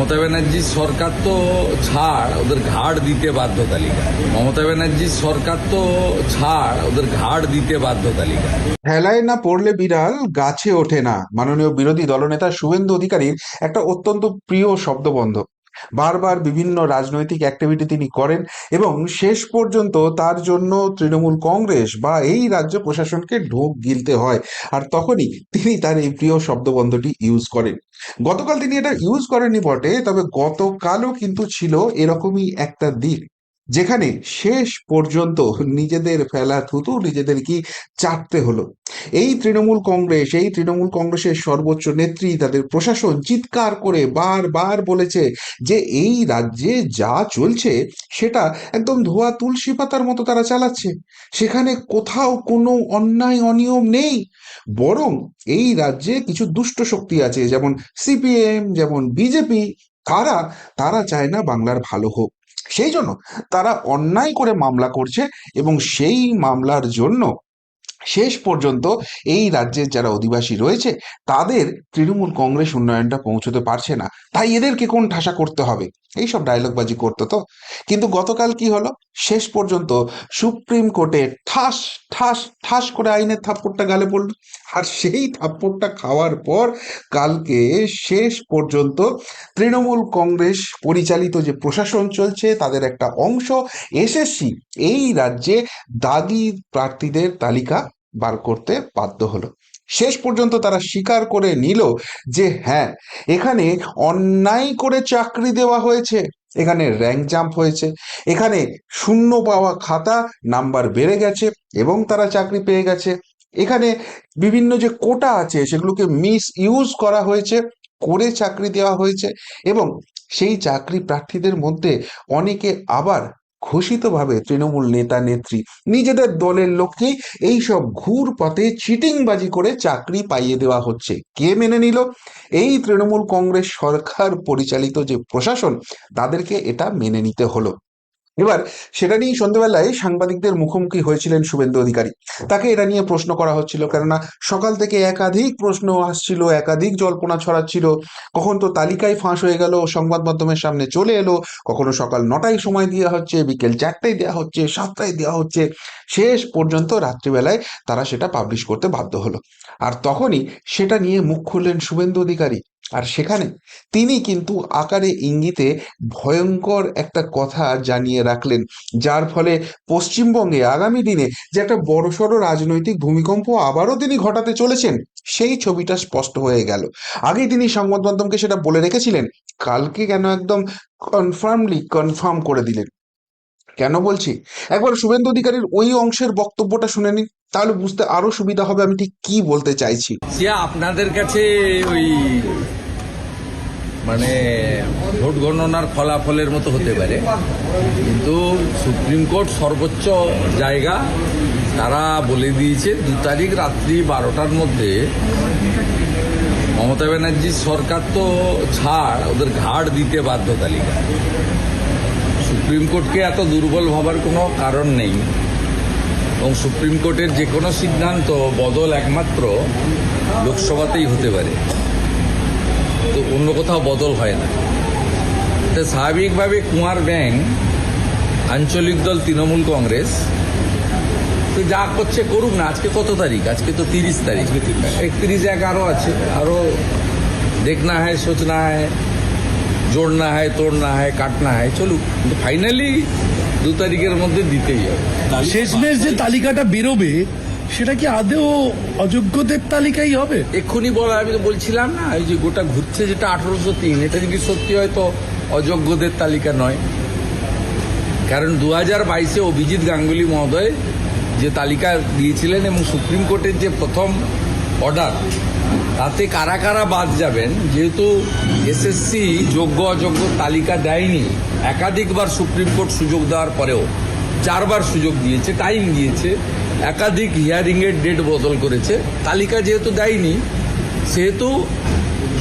মমতা ব্যানার্জির সরকার তো ছাড়, ওদের ঘাড় দিতে বাধ্য তালিকা। মমতা ব্যানার্জির সরকার তো ছাড়, ওদের ঘাড় দিতে বাধ্য তালিকা। ঠেলায় না পড়লে বিড়াল, গাছে ওঠে না। মাননীয় বিরোধী দলনেতা শুভেন্দু অধিকারীর একটা অত্যন্ত প্রিয় শব্দবন্ধ। বারবার বিভিন্ন রাজনৈতিক অ্যাক্টিভিটি তিনি করেন এবং শেষ পর্যন্ত তার জন্য তৃণমূল কংগ্রেস বা এই রাজ্য প্রশাসনকে ঢোক গিলতে হয়। আর তখনই তিনি তার এই প্রিয় শব্দবন্ধটি ইউজ করেন। গতকাল তিনি এটা ইউজ করেননি বটে, তবে গতকালও কিন্তু ছিল এরকমই একটা দিক যেখানে শেষ পর্যন্ত নিজেদের ফেলা থুতু, নিজেদের কি চাটতে হলো। এই তৃণমূল কংগ্রেস, এই তৃণমূল কংগ্রেসের সর্বোচ্চ নেত্রী, তাদের প্রশাসন চিৎকার করে বারবার বলেছে যে এই রাজ্যে যা চলছে, সেটা একদম ধোয়া তুলসী পাতার মতো তারা চালাচ্ছে। সেখানে কোথাও কোনো অন্যায়, অনিয়ম নেই। বরং এই রাজ্যে কিছু দুষ্ট শক্তি আছে, যেমন সিপিএম, যেমন বিজেপি, তারা তারা চায় না বাংলার ভালো হোক। সেই জন্য তারা অন্যায় করে মামলা করছে এবং সেই মামলার জন্য শেষ পর্যন্ত এই রাজ্যের যারা অধিবাসী রয়েছে, তাদের তৃণমূল কংগ্রেস উন্নয়নটা পৌঁছতে পারছে না। তাই এদেরকে কোন ঠাসা করতে হবে? এইসব ডায়লগবাজি করতো তো। কিন্তু গতকাল কি হলো? শেষ পর্যন্ত সুপ্রিম কোর্টে ঠাস ঠাস ঠাস করে আইনের থাপ্পড়টা গালে পড়ল। আর সেই থাপ্পড়টা খাওয়ার পর কালকে শেষ পর্যন্ত তৃণমূল কংগ্রেস পরিচালিত যে প্রশাসন চলছে, তাদের একটা অংশ এসএসসি এই রাজ্যে দাগি প্রার্থীদের তালিকা বার করতে বাধ্য হলো। শেষ পর্যন্ত তারা স্বীকার করে নিল যে হ্যাঁ এখানে অন্যায় করে চাকরি দেওয়া হয়েছে। এখানে র্যাঙ্ক জাম্প হয়েছে। এখানে শূন্য পাওয়া খাতা নাম্বার বেড়ে গেছে এবং তারা চাকরি পেয়ে গেছে। এখানে বিভিন্ন যে কোটা আছে সেগুলোকে মিস ইউজ করা হয়েছে, করে চাকরি দেওয়া হয়েছে এবং সেই চাকরি প্রার্থীদের মধ্যে অনেকে আবার ঘোষিতভাবে তৃণমূল নেতা, নেত্রী, নিজেদের দলের লোককেই এইসব ঘুর পথে চিটিংবাজি করে চাকরি পাইয়ে দেওয়া হচ্ছে। কে মেনে নিল? এই তৃণমূল কংগ্রেস সরকার পরিচালিত যে প্রশাসন, তাদেরকে এটা মেনে নিতে হলো। এবার সেটা নিয়েই সন্ধ্যেবেলায় সাংবাদিকদের মুখোমুখি হয়েছিলেন শুভেন্দু অধিকারী। তাকে এটা নিয়ে প্রশ্ন করা হচ্ছিল, কেননা সকাল থেকে একাধিক প্রশ্ন আসছিল, একাধিক জল্পনা ছড়াচ্ছিল। কখন তো তালিকায় ফাঁস হয়ে গেল, সংবাদ মাধ্যমের সামনে চলে এলো, কখনো সকাল নটায় সময় দেওয়া হচ্ছে, বিকেল চারটায় দেওয়া হচ্ছে, সাতটায় দেওয়া হচ্ছে। শেষ পর্যন্ত রাত্রিবেলায় তারা সেটা পাবলিশ করতে বাধ্য হলো। আর তখনই সেটা নিয়ে মুখ খুললেন শুভেন্দু অধিকারী। আর সেখানে তিনি কিন্তু আকারে ইঙ্গিতে ভয়ঙ্কর একটা কথা জানিয়ে রাখলেন, যার ফলে পশ্চিমবঙ্গে আগামী দিনে যে একটা বড়সড় রাজনৈতিক ভূমিকম্প আবারও তিনি ঘটাতে চলেছেন, সেই ছবিটা স্পষ্ট হয়ে গেল। আগেই তিনি সংবাদ মাধ্যমকে সেটা বলে রেখেছিলেন, কালকে কেন একদম কনফার্মলি কনফার্ম করে দিলেন। কেন বলছি? একবার শুভেন্দু অধিকারীর ওই অংশের বক্তব্যটা শুনে নিন, তাহলে বুঝতে আরও সুবিধা হবে আমি ঠিক কি বলতে চাইছি। আপনাদের কাছে ওই মানে ভোট গণনার ফলাফলের মতো হতে পারে, কিন্তু সুপ্রিম কোর্ট সর্বোচ্চ জায়গা, তারা বলে দিয়েছে দু তারিখ রাত্রি বারোটার মধ্যে মমতা ব্যানার্জির সরকার তো ছাড়, ওদের ঘাড় দিতে বাধ্য তালিকা। সুপ্রিম কোর্টকে এত দুর্বল ভাবার কোনো কারণ নেই। এবং সুপ্রিম কোর্টের যে কোনো সিদ্ধান্ত বদল একমাত্র লোকসভাতেই হতে পারে। তো অন্য কোথাও বদল হয় না। তো স্বাভাবিকভাবে কুমার ব্যাং আঞ্চলিক দল তৃণমূল কংগ্রেস তো যা করছে করুক না আজকে কত তারিখ? আজকে তো তিরিশ তারিখ। একত্রিশ এক আরও আছে আরও দেখনা হয় সোচনা হয়। জোড়না হয় তোড়না হয় কাটনা হয় চলুক। কিন্তু ফাইনালি দু তারিখের মধ্যে দিতেই হবে। শেষমেশ যে তালিকাটা বেরোবে সেটা কি আদেও অযোগ্যদের তালিকাই হবে? এক্ষুনি বলা আমি তো বলছিলাম না এই যে গোটা ঘুরছে যেটা আঠারোশো তিন এটা যদি সত্যি হয় তো অযোগ্যদের তালিকা নয়। কারণ দু হাজার বাইশে অভিজিৎ গাঙ্গুলি মহোদয় যে তালিকা দিয়েছিলেন এবং সুপ্রিম কোর্টের যে প্রথম অর্ডার তাতে কারা কারা বাদ যাবেন? যেহেতু এসএসসি যোগ্য অযোগ্য তালিকা দেয়নি, একাধিকবার সুপ্রিম কোর্ট সুযোগ দেওয়ার পরেও চারবার সুযোগ দিয়েছে, টাইম দিয়েছে, একাধিক হিয়ারিংয়ের ডেট বদল করেছে, তালিকা যেহেতু দেয়নি, সেহেতু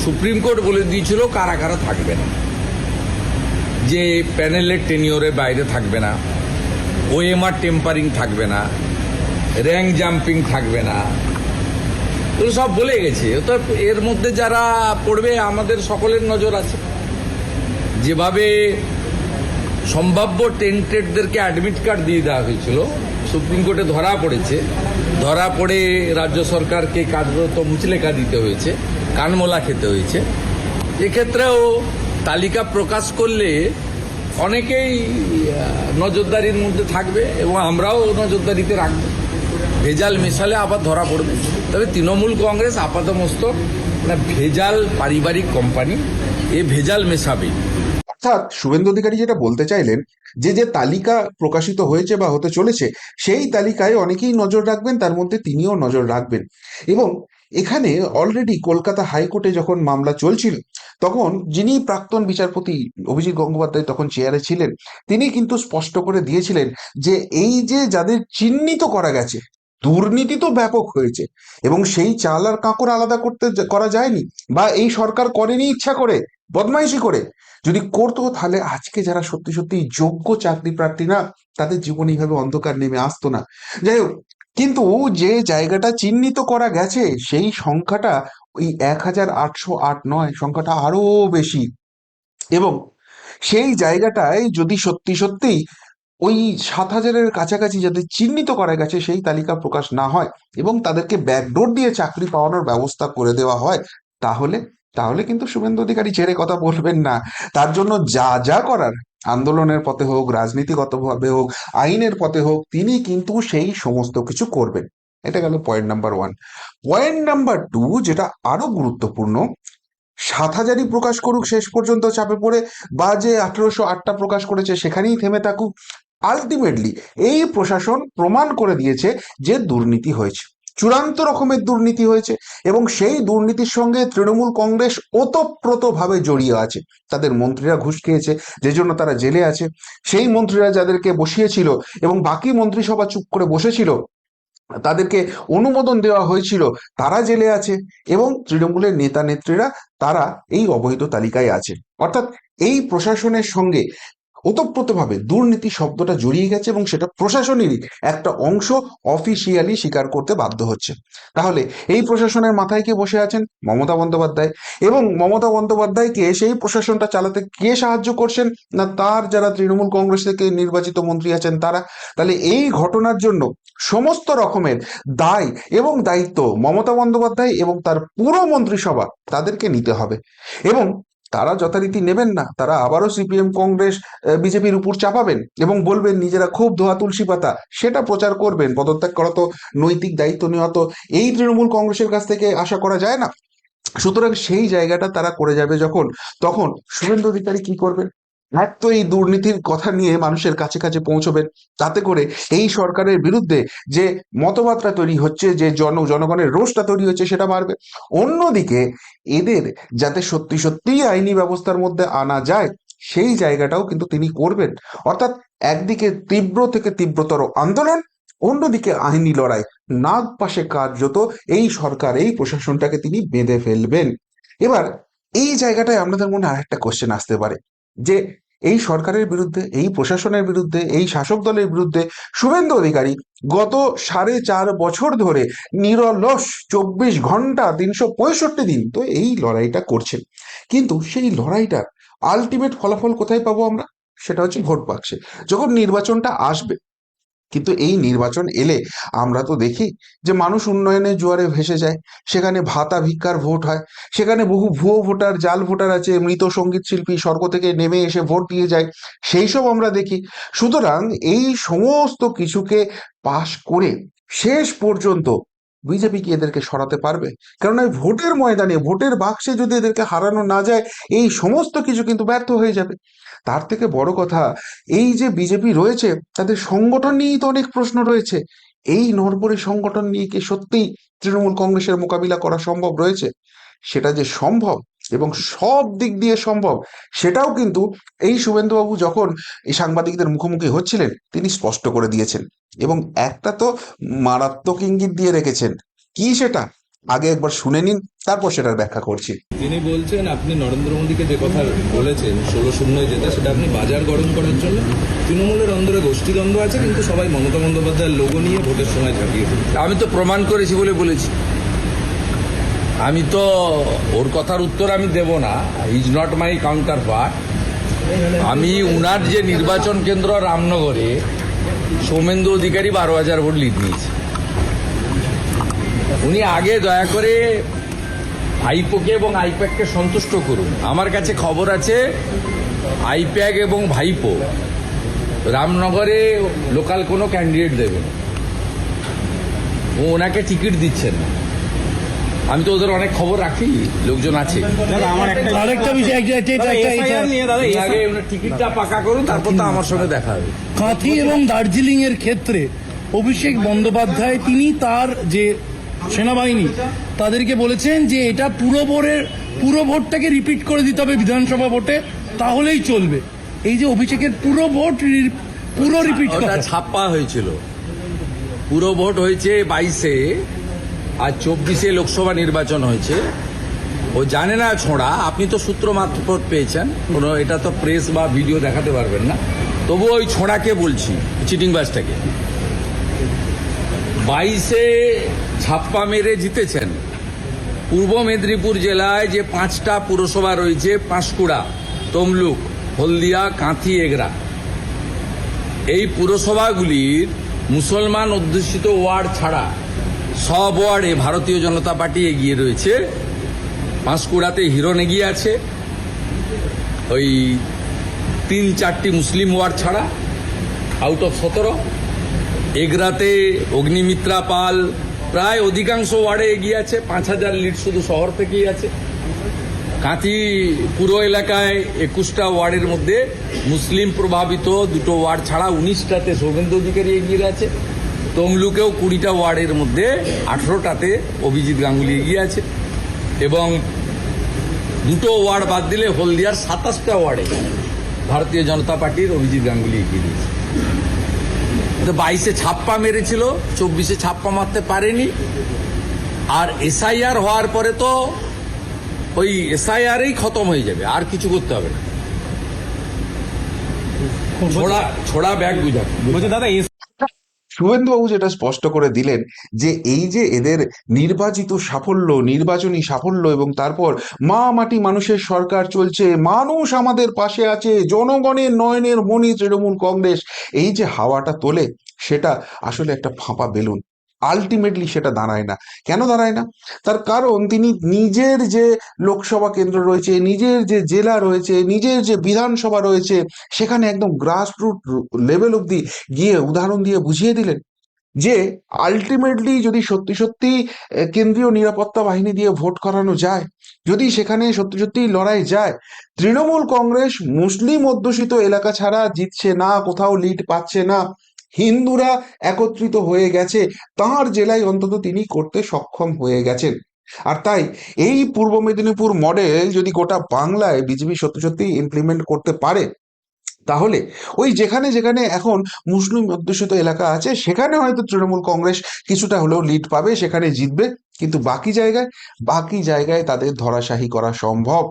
সুপ্রিম কোর্ট বলে দিয়েছিল কারা কারা থাকবে না। যে প্যানেলের টেনিওরে বাইরে থাকবে না, ওএমআর টেম্পারিং থাকবে না, র্যাঙ্ক জাম্পিং থাকবে না এগুলো সব বলে গেছে। তো এর মধ্যে যারা পড়বে, আমাদের সকলের নজর আছে। যেভাবে সম্ভাব্য টেন্টেডদেরকে অ্যাডমিট কার্ড দিয়ে দেওয়া হয়েছিল, সুপ্রিম কোর্টে ধরা পড়েছে। ধরা পড়ে রাজ্য সরকারকে কার্যরত মুচলেখা দিতে হয়েছে, কানমোলা খেতে হয়েছে। এক্ষেত্রেও তালিকা প্রকাশ করলে অনেকেই নজরদারির মধ্যে থাকবে এবং আমরাও নজরদারিতে রাখব। ভেজাল মেশালে আবার ধরা পড়বে। তবে তৃণমূল কংগ্রেস আপাতমস্তক না ভেজাল পারিবারিক কোম্পানি, এ ভেজাল মেশাবে। অর্থাৎ শুভেন্দু অধিকারী যেটা বলতে চাইলেন, যে যে তালিকা প্রকাশিত হয়েছে বা হতে চলেছে, সেই তালিকায় অনেকেই নজর রাখবেন, তার মধ্যে তিনিও নজর রাখবেন। এবং এখানে অলরেডি কলকাতা হাইকোর্টে যখন মামলা চলছিল, তখন যিনি প্রাক্তন বিচারপতি অভিজিৎ গঙ্গোপাধ্যায় তখন চেয়ারে ছিলেন, তিনি কিন্তু স্পষ্ট করে দিয়েছিলেন যে এই যে যাদের চিহ্নিত করা গেছে দুর্নীতি তো ব্যাপক হয়েছে এবং সেই চাল আর কাঁকড় আলাদা করতে করা যায়নি বা এই সরকার করেনি ইচ্ছা করে, বদমাইশি করে। যদি করতো তাহলে আজকে যারা সত্যি সত্যি যোগ্য চাকরি প্রার্থী না, তাদের জীবনে এইভাবে অন্ধকার নেমে আসতো না। যাই হোক, কিন্তু যে জায়গাটা চিহ্নিত করা গেছে, সেই সংখ্যাটা ওই এক হাজার আটশো আট নয়, সংখ্যাটা আরও বেশি। এবং সেই জায়গাটায় যদি সত্যি সত্যি ওই সাত হাজারের কাছাকাছি যাদের চিহ্নিত করা গেছে, সেই তালিকা প্রকাশ না হয় এবং তাদেরকে ব্যাকডোর দিয়ে চাকরি পাওয়ানোর ব্যবস্থা করে দেওয়া হয়, তাহলে তাহলে কিন্তু শুভেন্দু অধিকারী ছেড়ে কথা বলবেন না। তার জন্য যা যা করার, আন্দোলনের পথে হোক, রাজনীতিগতভাবে হোক, আইনের পথে হোক, তিনি কিন্তু সেই সমস্ত কিছু করবেন। এটা গেল point number one point number two যেটা আরও গুরুত্বপূর্ণ, সাত হাজারই প্রকাশ করুক, শেষ পর্যন্ত চাপে পড়ে, বা যে আঠেরোশো আটটা প্রকাশ করেছে, সেখানেই থেমে থাকুক। আলটিমেটলি এই প্রশাসন প্রমাণ করে দিয়েছে যে দুর্নীতি হয়েছে। চূড়ান্ত রকমের দুর্নীতি হয়েছে এবং সেই দুর্নীতির সঙ্গে তৃণমূল কংগ্রেস ওতপ্রোতভাবে জড়িয়ে আছে। তাদের মন্ত্রীরা ঘুষ খেয়েছে, যে জন্য তারা জেলে আছে। সেই মন্ত্রীরা যাদেরকে বসিয়েছিল এবং বাকি মন্ত্রিসভা চুপ করে বসেছিল, তাদেরকে অনুমোদন দেওয়া হয়েছিল, তারা জেলে আছে এবং তৃণমূলের নেতা নেত্রীরা তারা এই অবৈধ তালিকায় আছে। অর্থাৎ এই প্রশাসনের সঙ্গে ওতপ্রোতভাবে দুর্নীতি শব্দটা জড়িয়ে গেছে এবং সেটা প্রশাসনেরই একটা অংশ অফিসিয়ালি স্বীকার করতে বাধ্য হচ্ছে। তাহলে এই প্রশাসনের মাথায় কে বসে আছেন? মমতা বন্দ্যোপাধ্যায়। এবং মমতা বন্দ্যোপাধ্যায়কে সেই প্রশাসনটা চালাতে কে সাহায্য করছেন? না তার যারা তৃণমূল কংগ্রেস থেকে নির্বাচিত মন্ত্রী আছেন তারা? তাহলে এই ঘটনার জন্য সমস্ত রকমের দায় এবং দায়িত্ব মমতা বন্দ্যোপাধ্যায় এবং তার পুরো মন্ত্রিসভা তাদেরকে নিতে হবে। এবং তারা যথারীতি নেবেন না। তারা আবারও সিপিএম, কংগ্রেস বিজেপির উপর চাপাবেন এবং বলবেন, নিজেরা খুব ধোয়া তুলসী পাতা। সেটা প্রচার করবেন, পদত্যাগ করা তো নৈতিক দায়িত্ব নেওয়া তো এই তৃণমূল কংগ্রেসের কাছ থেকে আশা করা যায় না। সুতরাং সেই জায়গাটা তারা করে যাবে যখন, তখন শুভেন্দু অধিকারী কি করবেন? এক তো এই দুর্নীতির কথা নিয়ে মানুষের কাছে কাছে পৌঁছবেন তাতে করে এই সরকারের বিরুদ্ধে যে মতবাদটা তৈরি হচ্ছে, যে জন, জনগণের রোষটা তৈরি হচ্ছে, সেটা বাড়বে। অন্যদিকে এদের যাতে সত্যি সত্যিই আইনি ব্যবস্থার মধ্যে আনা যায়, সেই জায়গাটাও কিন্তু তিনি করবেন। অর্থাৎ একদিকে তীব্র থেকে তীব্রতর আন্দোলন, অন্যদিকে আইনি লড়াই। নাগ পাশে কার্যত এই সরকার, এই প্রশাসনটাকে তিনি বেঁধে ফেলবেন। এবার এই জায়গাটায় আপনাদের মনে আরেকটা কোশ্চেন আসতে পারে। যে এই সরকারের বিরুদ্ধে, এই প্রশাসনের বিরুদ্ধে, এই শাসক দলের বিরুদ্ধে শুভেন্দু অধিকারী গত সাড়ে চার বছর ধরে নিরলস চব্বিশ ঘণ্টা তিনশো পঁয়ষট্টি দিন তো এই লড়াইটা করছেন কিন্তু সেই লড়াইটার আলটিমেট ফলাফল কোথায় পাবো আমরা? সেটা হচ্ছে ভোট বাক্সে। যখন নির্বাচনটা আসবে কিন্তু এই নির্বাচন এলে আমরা তো দেখি যে মানুষ উন্নয়নের জোয়ারে ভেসে যায়। সেখানে ভাতা ভিক্ষার ভোট হয়। সেখানে বহু ভুয়ো ভোটার, জাল ভোটার আছে, মৃত সংগীত শিল্পী স্বর্গ থেকে নেমে এসে ভোট দিয়ে যায়। সেই সব আমরা দেখি। সুতরাং এই সমস্ত কিছুকে পাশ করে শেষ পর্যন্ত বিজেপি কি এদেরকে সরাতে পারবে? কারণ এই ভোটের ময়দানে, ভোটের বাক্সে যদি এদেরকে হারানো না যায়, এই সমস্ত কিছু কিন্তু ব্যর্থ হয়ে যাবে। তার থেকে বড় কথা, এই যে বিজেপি রয়েছে, তাদের সংগঠন নিয়েই তো অনেক প্রশ্ন রয়েছে। এই নরবরে সংগঠন নিয়ে কি সত্যিই তৃণমূল কংগ্রেসের মোকাবিলা করা সম্ভব রয়েছে? সেটা যে সম্ভব এবং সব দিক দিয়ে সম্ভব। সেটাও কিন্তু এই শুভেন্দুবাবু যখন এই সাংবাদিকদের মুখোমুখি হচ্ছিলেন তিনি স্পষ্ট করে দিয়েছেন। এবং একটা তো মারাত্মক ইঙ্গিত দিয়ে রেখেছেন। কি সেটা? আগে একবার শুনে নিন তারপর সেটার ব্যাখ্যা করছি। তিনি বলছেন আপনি নরেন্দ্র মোদীকে যে কথা বলেছেন ষোলো শূন্য যেটা সেটা আপনি বাজার গরম করার জন্য তৃণমূলের অন্দরে গোষ্ঠীদ্বন্দ্ব আছে কিন্তু সবাই মমতা বন্দ্যোপাধ্যায়ের লোগো নিয়ে ভোটের সময় ঝাঁপিয়ে আমি তো প্রমাণ করেছি বলে বলেছি। আমি তো ওর কথার উত্তর আমি দেব না। Is not my counterpart আমি উনার যে নির্বাচন কেন্দ্র রামনগরে, সৌমেন্দু অধিকারী বারো হাজার ভোট লিড নিয়েছে। উনি আগে দয়া করে ভাইপোকে এবং আইপ্যাককে সন্তুষ্ট করুন। আমার কাছে খবর আছে, আইপ্যাক এবং ভাইপো রামনগরে লোকাল কোনো ক্যান্ডিডেট দেবেন ও ওনাকে টিকিট দিচ্ছেন না। আমি তো ওদের অনেক খবর রাখি লোকজন আছে। আরেকটা বিষয় একটা- একটা- একটা- একটা- এটা- উনি আগে টিকিটটা পাকা করুন তারপর তো আমার সঙ্গে দেখা হবে। কাঁথি এবং দার্জিলিং এর ক্ষেত্রে অভিষেক বন্দ্যোপাধ্যায় তিনি তার যে সেনাবাহিনী তাদেরকে বলেছেন যে এটা পুরো ভোটের পুরো ভোটটাকে রিপিট করে দিতে হবে বিধানসভা ভোটে তাহলেই চলবে। এই যে অভিষেকের পুরো ভোট পুরো রিপিট ছাপ্পা হয়েছিল। পুরো ভোট হয়েছে বাইশে আর চব্বিশে লোকসভা নির্বাচন হয়েছে। ও জানে না ছোঁড়া, আপনি তো সূত্র মারফত পেয়েছেন। কোনো, এটা তো প্রেস বা ভিডিও দেখাতে পারবেন না। তবু ওই ছোঁড়াকে বলছি, চিটিং বাসটাকে বাইশে ছাপ্পা মেরে জিতেছেন। পূর্ব মেদিনীপুর জেলায় যে পাঁচটা পুরসভা রয়েছে, পাঁশকুড়া, তমলুক, হলদিয়া, কাঁথি, এগরা। এই পুরসভাগুলির মুসলমান অধ্যুষিত ওয়ার্ড ছাড়া সব ওয়ার্ডে ভারতীয় জনতা পার্টি এগিয়ে রয়েছে। পাঁশকুড়াতে হিরণ এগিয়ে আছে। ওই তিন চারটি মুসলিম ওয়ার্ড ছাড়া আউট অফ সতেরো। এগরাতে অগ্নিমিত্রা পাল প্রায় অধিকাংশ ওয়ার্ডে এগিয়ে আছে। পাঁচ হাজার লিড শুধু শহর থেকেই আছে। কাঁথি পুরো এলাকায় একুশটা ওয়ার্ডের মধ্যে মুসলিম প্রভাবিত দুটো ওয়ার্ড ছাড়া উনিশটাতে সৌমেন্দ্র অধিকারী এগিয়ে আছে তমলুকেও কুড়িটা ওয়ার্ডের মধ্যে আঠেরোটাতে অভিজিৎ গাঙ্গুলি এগিয়ে আছে। এবং দুটো ওয়ার্ড বাদ দিলে হলদিয়ার সাতাশটা ওয়ার্ডে ভারতীয় জনতা পার্টির অভিজিৎ গাঙ্গুলি এগিয়ে দিয়েছে। তো বাইশে ছাপ্পা মেরেছিল চব্বিশে ছাপ্পা মারতে পারেনি। আর এসআইআর হওয়ার পরে তো ওই এসআইআরই খতম হয়ে যাবে আর কিছু করতে হবে না। ছোড়া ছোড়া ব্যাগ বুঝা বলছে দাদা শুভেন্দুবাবু যেটা স্পষ্ট করে দিলেন যে এই যে এদের নির্বাচিত সাফল্য, নির্বাচনী সাফল্য এবং তারপর মা মাটি মানুষের সরকার চলছে, মানুষ আমাদের পাশে আছে, জনগণের নয়নের মণি তৃণমূল কংগ্রেস, এই যে হাওয়াটা তোলে, সেটা আসলে একটা ফাঁপা বেলুন। আলটিমেটলি সেটা দাঁড়ায় না। কেন দাঁড়ায় না? তার কারণ তিনি নিজের যে লোকসভা কেন্দ্র রয়েছে, নিজের যে জেলা রয়েছে, নিজের যে বিধানসভা রয়েছে, সেখানে একদম গ্রাসরুট লেভেল অব্দি গিয়ে উদাহরণ দিয়ে বুঝিয়ে দিলেন যে আলটিমেটলি যদি সত্যি সত্যি কেন্দ্রীয় নিরাপত্তা বাহিনী দিয়ে ভোট করানো যায়, যদি সেখানে সত্যি সত্যি লড়াই যায়, তৃণমূল কংগ্রেস মুসলিম অধ্যুষিত এলাকা ছাড়া জিতছে না, কোথাও লিড পাচ্ছে না হিন্দুরা একত্রিত হয়ে গেছে, তাঁর জেলায় অন্তত তিনি করতে সক্ষম হয়ে গেছেন। আর তাই এই পূর্ব মেদিনীপুর মডেল যদি গোটা বাংলায় বিজেপি সত্যি সত্যি ইমপ্লিমেন্ট করতে পারে, তাহলে ওই যেখানে যেখানে এখন মুসলিম অধ্যুষিত এলাকা আছে, সেখানে হয়তো তৃণমূল কংগ্রেস কিছুটা হলেও লিড পাবে, সেখানে জিতবে। কিন্তু বাকি জায়গায় বাকি জায়গায় তাদের ধরাশাহী করা সম্ভব।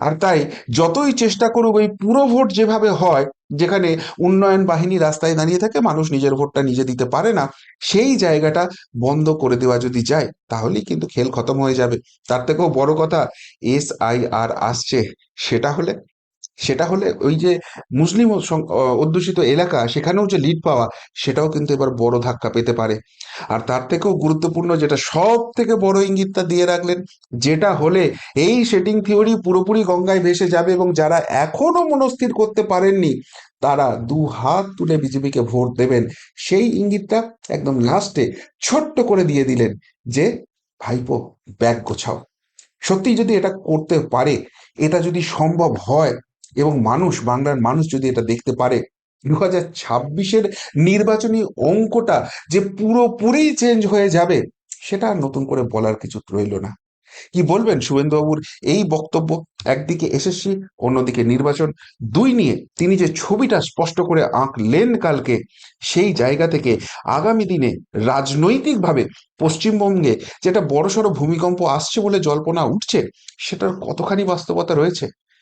আর তাই যতই চেষ্টা করুক, ওই পুরো ভোট যেভাবে হয় যেখানে উন্নয়ন বাহিনী রাস্তায় দাঁড়িয়ে থাকে, মানুষ নিজের ভোটটা নিজে দিতে পারে না, সেই জায়গাটা বন্ধ করে দেওয়া যদি যায়, তাহলেই কিন্তু খেল খতম হয়ে যাবে। তার থেকেও বড় কথা এস আই আর আসছে, সেটা হলে সেটা হলে ওই যে মুসলিম অধ্যুষিত এলাকা, সেখানেও যে লিড পাওয়া, সেটাও কিন্তু এবার বড় ধাক্কা পেতে পারে। আর তার থেকেও গুরুত্বপূর্ণ যেটা সব থেকে বড় ইঙ্গিতটা দিয়ে রাখলেন, যেটা হলে এই সেটিং থিওরি পুরোপুরি গঙ্গায় ভেসে যাবে এবং যারা এখনও মনস্থির করতে পারেননি, তারা দু হাত তুলে বিজেপিকে ভোট দেবেন। সেই ইঙ্গিতটা একদম লাস্টে ছোট্ট করে দিয়ে দিলেন যে, ভাইপো, ব্যাগ গোছাও। সত্যি যদি এটা করতে পারে, এটা যদি সম্ভব হয় এবং মানুষ, বাংলার মানুষ যদি এটা দেখতে পারে দু হাজার ছাব্বিশের নির্বাচনী অঙ্কটা যে পুরোপুরি চেঞ্জ হয়ে যাবে, সেটা আর নতুন করে বলার কিছু রইল না। কি বলবেন শুভেন্দুবাবুর এই বক্তব্য? একদিকে এসএসসি, অন্যদিকে নির্বাচন। দুই নিয়ে তিনি যে ছবিটা স্পষ্ট করে আঁকলেন কালকে, সেই জায়গা থেকে আগামী দিনে রাজনৈতিকভাবে পশ্চিমবঙ্গে যেটা বড়সড় ভূমিকম্প আসছে বলে জল্পনা উঠছে, সেটার কতখানি বাস্তবতা রয়েছে?